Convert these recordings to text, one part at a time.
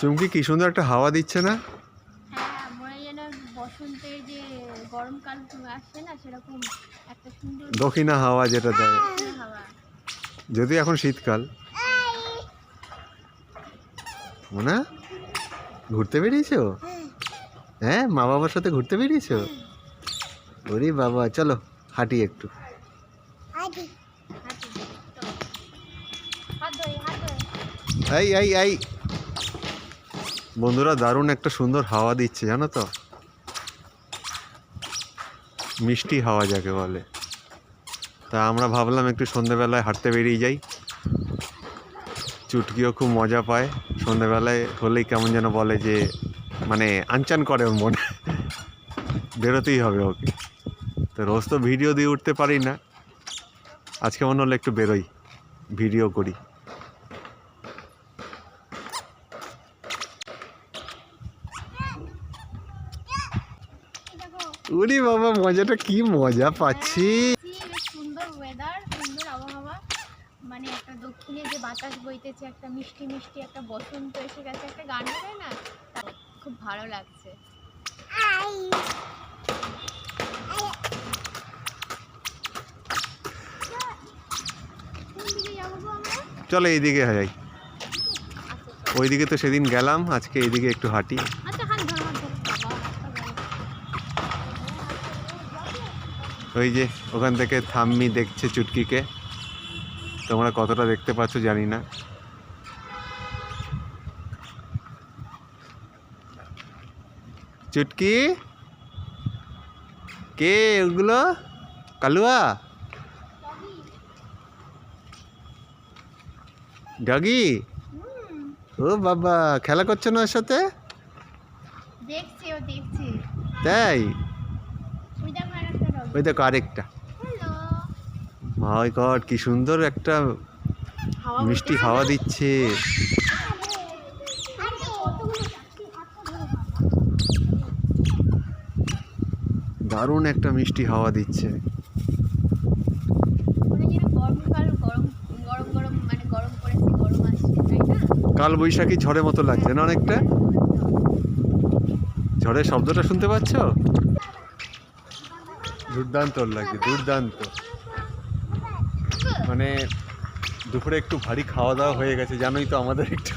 চুমকি কি সুন্দর একটা হাওয়া দিচ্ছে না? হ্যাঁ হয় যেন বসন্তের যে গরমকাল আসছে না সেরকম একটা সুন্দর দক্ষিণা হাওয়া যেটা দেয়। যদি এখন শীতকাল। মোনা ঘুরতে বেরিয়েছো? হ্যাঁ মা বাবার সাথে ঘুরতে বেরিয়েছো? ওরে বাবা চলো হাঁটি একটু। এই এই এই। বন্ধুরা দারুণ একটা সুন্দর হাওয়া দিচ্ছে, জানো তো? মিষ্টি হাওয়া যাকে বলে। তা আমরা ভাবলাম একটু সন্ধেবেলায় হাঁটতে বেরিয়ে যাই। চুটকিও খুব মজা পায়। সন্ধেবেলায় হলেই কেমন যেন বলে যে মানে আনচান করে ওর মনে। বেরোতেই হবে ওকে। তো রোজ তো ভিডিও দিয়ে উঠতে পারি না। আজকে মনে হলো একটু বেরোই, ভিডিও করি। উরি বাবা মজাটা কি মজা পাচ্ছি। সুন্দর ওয়েদার সুন্দর আবহাওয়া। মানে একটা দক্ষিণে যে বাতাস বইতেছে একটা মিষ্টি মিষ্টি একটা বসন্ত এসে গেছে একটা গান না? খুব ভালো লাগছে? চলো এইদিকে যাই। আচ্ছা, ওইদিকে তো সেদিন গেলাম আজকে এইদিকে একটু হাঁটি আচ্ছা হাত ধরো হাত ধরো বাবা হাতটা ধরো। ওই যে ওখান থেকে থাম্মি দেখছে চুটকিকে। তোমরা কতটা দেখতে পাচ্ছ জানি না। চুটকি? কে ওগুলো? কালুয়া? ডগি? ও বাবা খেলা করছ না ওর সাথে? দেখছে ও দেখছে। তাই ওই দেখো আরেকটা dog। ওই দেখো আরেকটা। Hello. মাই গড কি সুন্দর একটা মিষ্টি হাওয়া দিচ্ছে। দারুণ একটা মিষ্টি হাওয়া দিচ্ছে। মনে হয় কাল বৈশাখী ঝড়ের মতো লাগছে না অনেকটা? ঝড়ের শব্দটা শুনতে পাচ্ছ? দুর্দান্ত লাগছে দুর্দান্ত। মানে দুপুরে একটু ভারী খাওয়া দাওয়া হয়ে গেছে জানোই তো আমাদের একটু।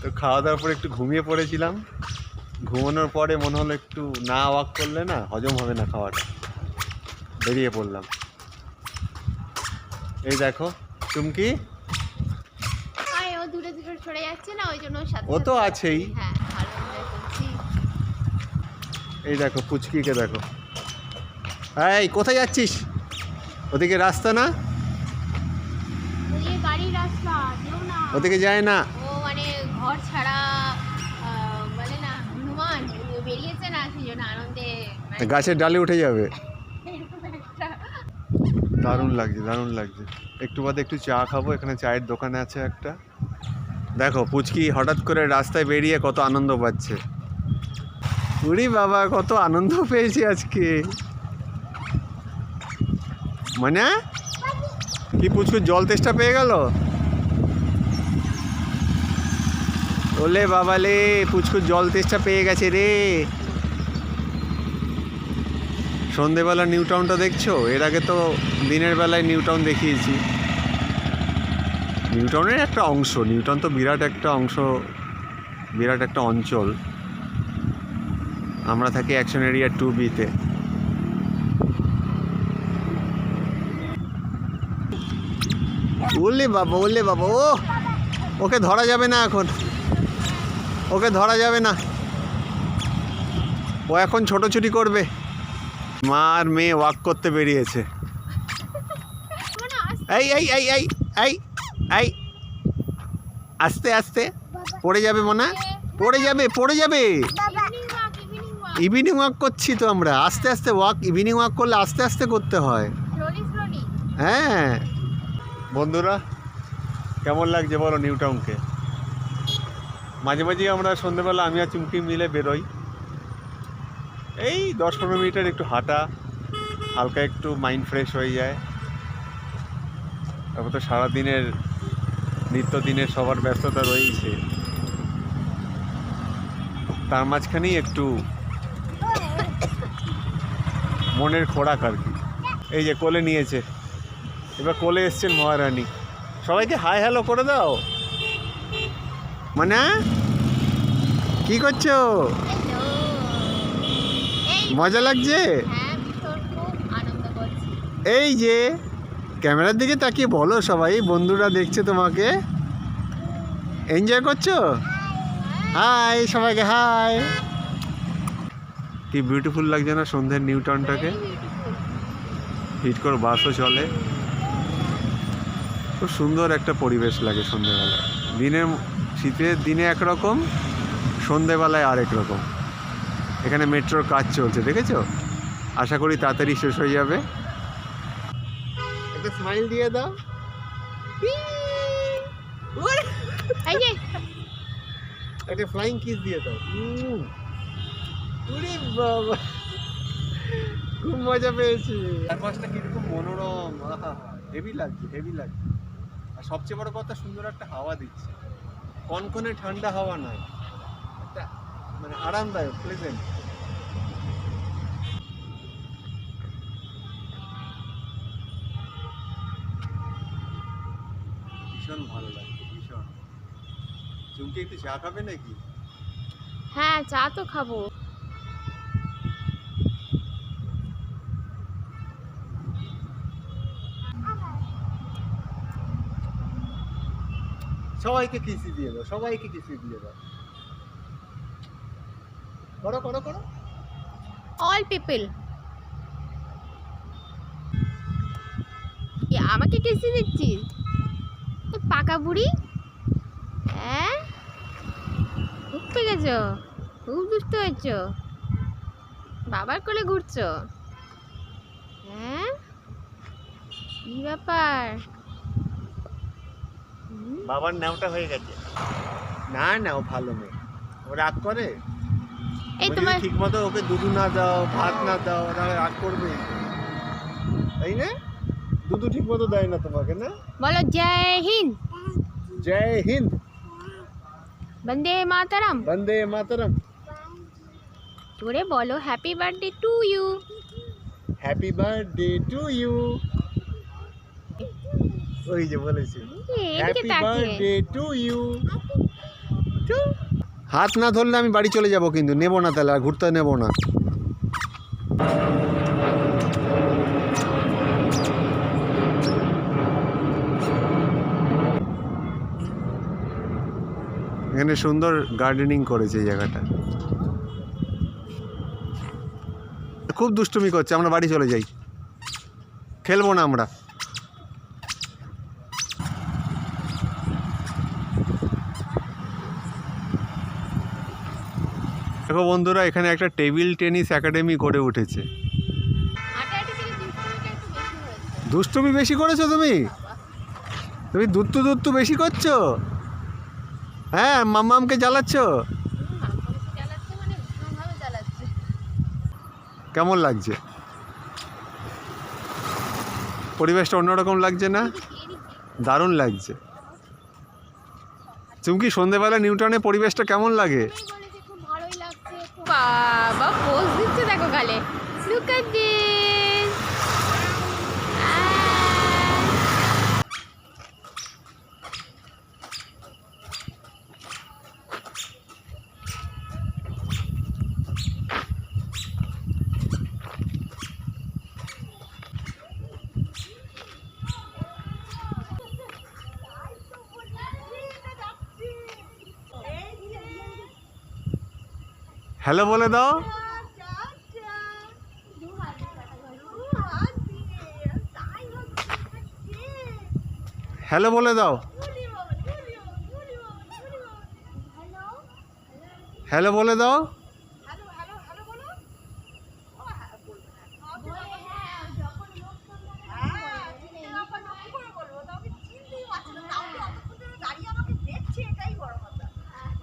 তো খাওয়া দাওয়ার পরে একটু ঘুমিয়ে পড়েছিলাম। ঘুমানোর পরে মনে হলো একটু না ওয়াক করলে না হজম হবে না খাওয়াটা। বেরিয়ে পড়লাম। এই দেখো চুমকি ও তো আছেই। হ্যাঁ এই দেখো পুচকিকে দেখো। এই কোথায় যাচ্ছিস? ওদিকে রাস্তা না? ওদিকে যায় না? মানে ঘর ছাড়া বলে না হনুমান বেরিয়েছে না সেই জন্য আনন্দে মানে গাছের ডালে উঠে যাবে। দারুণ লাগছে দারুণ লাগছে। একটু বাদে একটু চা খাব এখানে চায়ের দোকানে আছে একটা। দেখো পুচকি হঠাৎ করে রাস্তায় বেরিয়ে কত আনন্দ পাচ্ছে। উরি বাবা কত আনন্দ পেয়েছি আজকে। মানে? কি পুচকুর জল তেষ্টা পেয়ে গেল? ওলে বাবালে পুচকুর জল তেষ্টা পেয়ে গেছে রে। সন্ধেবেলা নিউ টাউনটা দেখছ? এর আগে তো দিনের বেলায় নিউ টাউন দেখিয়েছি। নিউ টাউনের একটা অংশ, নিউ টাউন তো বিরাট একটা অংশ, বিরাট একটা অঞ্চল। আমরা থাকি অ্যাকশন এরিয়া টু বিতে ওলে বাবা ওলে বাবা ও! ওকে ধরা যাবে না এখন। ওকে ধরা যাবে না। ও এখন ছোটোছুটি করবে। মা আর মেয়ে ওয়াক করতে বেরিয়েছে। এই এই এই এই এই এই। আস্তে আস্তে। পড়ে যাবে মনে? পড়ে যাবে পড়ে যাবে. ইভিনিং ওয়াক করছি তো আমরা। আস্তে আস্তে ওয়াক ইভিনিং ওয়াক করলে আস্তে আস্তে করতে হয়. হ্যাঁ। বন্ধুরা, কেমন লাগছে বলো নিউ টাউনকে? মাঝে মাঝেই আমরা সন্ধ্যেবেলা আমি আর চুমকি মিলে বেরোই। এই দশ পনেরো মিনিটের একটু হাঁটা, হালকা একটু মাইন্ড ফ্রেশ হয়ে যায়। তারপর তো সারাদিনের, নিত্যদিনের সবার ব্যস্ততা রয়েছে তার মাঝখানেই একটু মনের খোরাক আর কি। এই যে কোলে নিয়েছে। এবার কোলে এসছেন মহারানী। সবাইকে হাই হ্যালো করে দাও। মানে কি করছ? মজা লাগছে? হ্যাঁ এই যে ক্যামেরার দিকে তাকিয়ে বলো সবাই বন্ধুরা দেখছে তোমাকে। এনজয় করছ? হাই সবাইকে হাই। কি বিউটিফুল লাগছে না সন্ধ্যের নিউ টাউনটাকে Very beautiful. হিট করে বাসও চলে। খুব সুন্দর একটা পরিবেশ লাগে সন্ধ্যেবেলায় দিনের শীতের দিনে একরকম সন্ধ্যেবেলায় আরেক রকম। এখানে মেট্রোর কাজ চলছে দেখেছ? আশা করি তাড়াতাড়ি শেষ হয়ে যাবে। একটা স্মাইল দিয়ে দাও। একটা ফ্লাইং কিস দিয়ে দাও। উম। বাবা। খুব মজা পেয়েছি। চারপাশটা কীরকম মনোরম। হেভি লাগছে হেভি লাগছে। আর সবচেয়ে বড় কথা সুন্দর একটা হাওয়া দিচ্ছে। কনকনে ঠান্ডা হাওয়া নয়। একটা মানে আরামদায়ক প্লেজেন্ট ভীষণ ভালো লাগছে, ভীষণ। চুমকি একটু চা খাবে নাকি? হ্যাঁ চা তো খাব। সবাইকে কিসি দিয়ে দাও, সবাইকে কিসি দিয়ে দাও। করো করো করো। অল পিপল আমাকে কিসি দিচ্ছিস? পাকা বুড়ি? হ্যাঁ? খুব পেকেছ খুব দুষ্ট হয়েছ। বাবার কোলে ঘুরছো? হ্যাঁ? কি ব্যাপার? বাবার নামটা হয়ে গেছে। না না ও ভালো মেয়ে। ও রাগ করে? এই তোমার ঠিক মতো ওকে দুধু না দাও ভাত না দাও তাহলে রাগ করবে। তাই না? দুধু ঠিক মতো দেয় না তোমাকে না? বলো জয় হিন্দ। জয় হিন্দ। বন্দে মাতারাম। বন্দে মাতরম। তোরে বলো happy birthday to you happy birthday to you ওই যে বলেছি। হ্যাপি বার্থডে টু ইউ হাত না ধরলে আমি বাড়ি চলে যাব কিন্তু। নেব না তাহলে আর ঘুরতে নেব না। এখানে সুন্দর গার্ডেনিং করেছে এই জায়গাটা। খুব দুষ্টুমি করছে আমরা বাড়ি চলে যাই। খেলব না আমরা। দেখো বন্ধুরা, এখানে একটা টেবিল টেনিস একাডেমি গড়ে উঠেছে। দুষ্টুমি বেশি করেছ তুমি? তুমি দুত্তু দুত্তু বেশি করছ? হ্যাঁ মাম্মামকে জ্বালাচ্ছ? মানে কেমন লাগছে? পরিবেশটা অন্যরকম লাগছে না? দারুণ লাগছে। চুমকি সন্ধেবেলা নিউটনে পরিবেশটা কেমন লাগে বলেছে খুব ভালোই লাগছে খুব- বাবা পোজ দিচ্ছে দেখো গালে। লুক হ্যালো বলে দাও। হ্যালো বলে দাও। হ্যালো বলে দাও।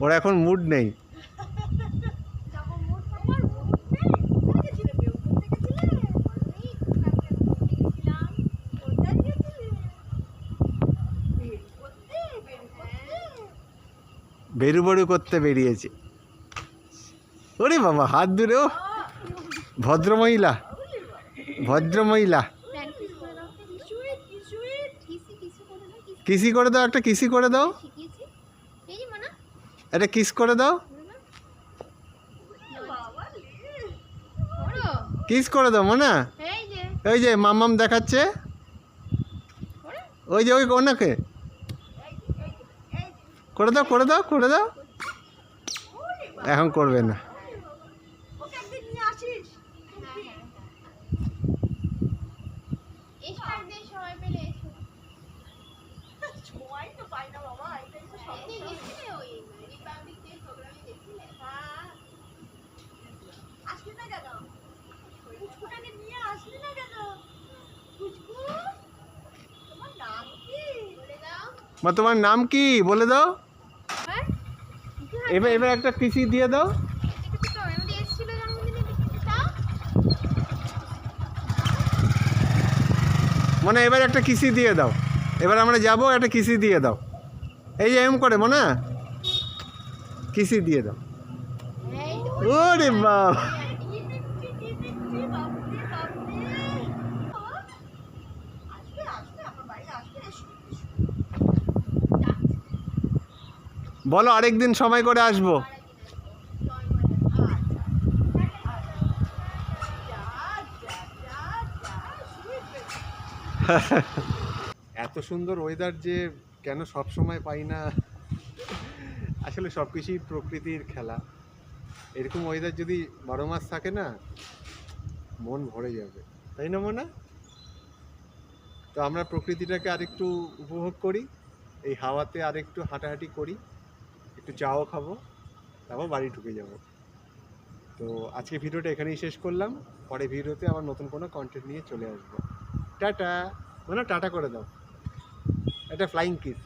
ওরা এখন মুড নেই। বেরু বেরু করতে বেরিয়েছে। ওরে বাবা হাত দূরে ও। ভদ্রমহিলা ভদ্রমহিলা। কিস করে দাও একটা কিসি করে দাও। একটা কিস করে দাও। কিস করে দাও মনে। এই ওই যে মামাম দেখাচ্ছে। ওই যে ওই ওনাকে। করে দাও করে দাও করে দাও। এখন করবে না। মা তোমার নাম কি? বলে দাও। এবার এবার একটা কৃষি দিয়ে দাও। মানে এবার একটা কিসি দিয়ে দাও। এবার আমরা যাব একটা কৃষি দিয়ে দাও। এই যে এম করে মনে? কিসি দিয়ে দাও। ওরে বাবা। বলো, আরেকদিন সময় করে আসব। এত সুন্দর ওয়েদার যে কেন সব সময় পাই না? আসলে সব কিছুই প্রকৃতির খেলা। এরকম ওয়েদার যদি বারো মাস থাকে না, মন ভরে যাবে। তাই না, মনে? তো আমরা প্রকৃতিটাকে আরেকটু উপভোগ করি, এই হাওয়াতে আরেকটু হাঁটাহাঁটি করি। একটু চাও খাব, তারপর বাড়ি ঢুকে যাব। তো আজকে ভিডিওটা এখানেই শেষ করলাম। পরে ভিডিওতে আবার নতুন কোনো কন্টেন্ট নিয়ে চলে আসব। টাটা! মানে টাটা করে দাও। একটা ফ্লাইং কিস